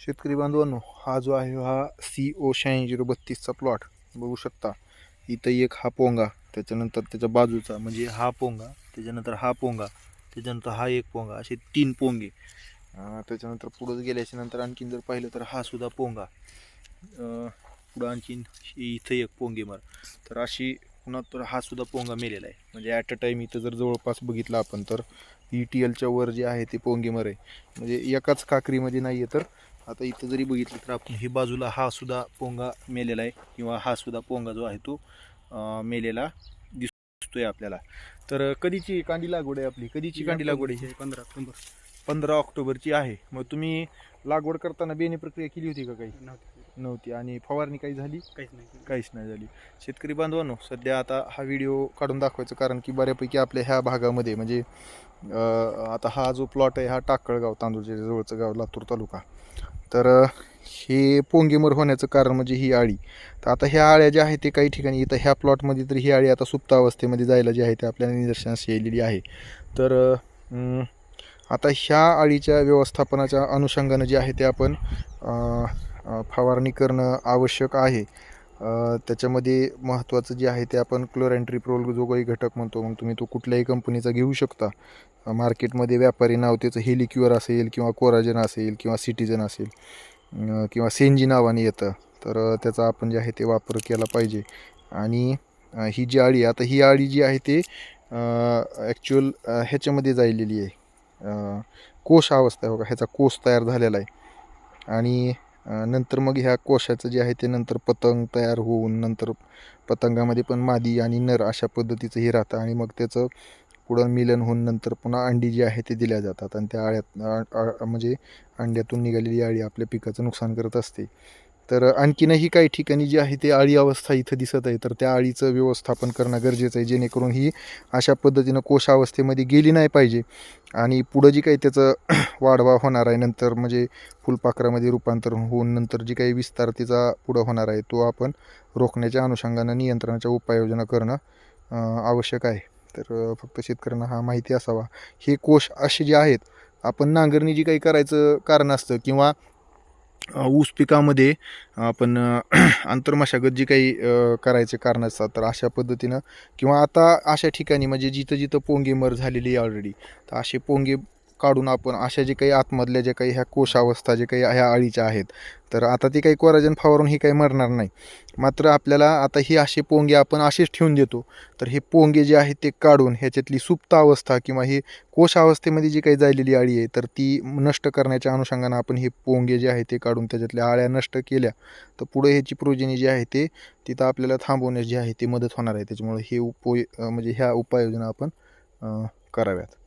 शेतकरी बांधवांनो हा जो आहे हा सी ओ शहाऐंशी झिरो बत्तीसचा प्लॉट बघू शकता इथं एक हा पोंगा त्याच्यानंतर त्याच्या बाजूचा म्हणजे हा पोंगा त्याच्यानंतर हा पोंगा त्याच्यानंतर हा एक पोंगा असे तीन पोंगे. त्याच्यानंतर पुढंच गेल्याच्यानंतर आणखीन जर पाहिलं तर हा सुद्धा पोंगा. पुढं आणखीन इथं एक पोंगे मार. तर अशी पुन्हा तर हा सुद्धा पोंगा मेलेला आहे. म्हणजे ॲट अ टाईम इथं जर जवळपास बघितलं आपण तर ई टी एलच्या वर जे आहे ते पोंगे मर. आहे म्हणजे एकाच काकरीमध्ये नाही आहे तर आता इथं जरी बघितलं तर आपण ही बाजूला हा सुद्धा पोंगा मेलेला आहे किंवा हा सुद्धा पोंगा जो आहे तो मेलेला दिसतोय आपल्याला. तर कधीची कांडी लागवड आहे आपली? कधीची कांडी लागवड आहे पंधरा ऑक्टोबर. पंधरा ऑक्टोबरची आहे. मग तुम्ही लागवड करताना बेणी प्रक्रिया केली होती का काही? नव्हते. नव्हती. आणि फवारणी काही झाली? काहीच नाही काहीच नाही झाली. शेतकरी बांधवांनो सध्या आता हा व्हिडिओ काढून दाखवायचं कारण की बऱ्यापैकी आपल्या ह्या भागामध्ये म्हणजे आता हा जो प्लॉट आहे हा टाकळगाव तांदूळच्या जवळचं गाव लातूर तालुका. तर हे पोंगेमर होण्याचं कारण म्हणजे ही आळी. तर आता ह्या आळ्या ज्या आहेत ते काही ठिकाणी इथं ह्या प्लॉटमध्ये तर ही आळी आता सुप्त अवस्थेमध्ये जायला जी आहे ते आपल्याला निदर्शनास येलेली आहे. तर आता ह्या आळीच्या व्यवस्थापनाच्या अनुषंगानं जे आहे ते आपण फवारणी करणं आवश्यक आहे. त्याच्यामध्ये महत्त्वाचं जे आहे ते आपण क्लोरँट्रिप्रोल जो काही घटक म्हणतो मग तुम्ही तो कुठल्याही कंपनीचा घेऊ शकता. मार्केटमध्ये व्यापारी नाव त्याचं हेलिक्युअर असेल किंवा कोराजन असेल किंवा सिटीजन असेल किंवा सेंजी नावाने येतं. तर त्याचा आपण जे आहे ते वापर केला पाहिजे. आणि ही जी आळी आता ही आळी जी आहे ते ॲक्च्युअल ह्याच्यामध्ये जायलेली आहे. कोश अवस्था आहे बघा ह्याचा कोश तयार झालेला आहे. आणि नंतर मग ह्या कोशाचं जे आहे ते नंतर पतंग तयार होऊन नंतर पतंगामध्ये पण मादी आणि नर अशा पद्धतीचं हे राहतं आणि मग त्याचं पुढं मिलन होऊन नंतर पुन्हा अंडी जी आहे ते दिल्या जातात. आणि त्या आळ्यात आ- म्हणजे अंड्यातून निघालेली आळी आपल्या पिकाचं नुकसान करत असते. तर आणखीनही काही ठिकाणी जी आहे ते आळी अवस्था इथं दिसत आहे. तर त्या आळीचं व्यवस्थापन करणं गरजेचं आहे जेणेकरून ही अशा पद्धतीनं कोशावस्थेमध्ये गेली नाही पाहिजे. आणि पुढं जी काही त्याचं वाढवा होणार आहे नंतर म्हणजे फुलपाखरामध्ये रूपांतर होऊन नंतर जी काही विस्तार तिचा पुढं होणार आहे तो आपण रोखण्याच्या अनुषंगानं नियंत्रणाच्या उपाययोजना करणं आवश्यक आहे. तर फक्त शेतकऱ्यांना हा माहिती असावा. हे कोश असे जे आहेत आपण नांगरणी जी काही करायचं कारण असतं किंवा ऊस पिकामध्ये आपण आंतरमशागत जी काही करायचे कारण असतात तर अशा पद्धतीनं किंवा आता अशा ठिकाणी म्हणजे जिथं जिथं पोंगे मर झालेली आहे ऑलरेडी तर असे पोंगे काढून आपण अशा जे काही आतमधल्या जे काही ह्या कोशावस्था जे काही ह्या अळीच्या आहेत तर आता ती काही कोराजन फवारून ही काही मरणार नाही. मात्र आपल्याला आता ही असे पोंगे आपण असेच ठेवून देतो तर हे पोंगे जे आहेत ते काढून ह्याच्यातली सुप्त अवस्था किंवा ही कोशावस्थेमध्ये जी काही जायलेली अळी आहे तर ती नष्ट करण्याच्या अनुषंगानं आपण हे पोंगे जे आहे ते काढून त्याच्यातल्या आळ्या नष्ट केल्या तर पुढे ह्याची प्रोजेनी जी आहे ते तिथं आपल्याला थांबवण्यास जी आहे ती मदत होणार आहे. त्याच्यामुळे हे उपोय म्हणजे ह्या उपाययोजना आपण कराव्यात.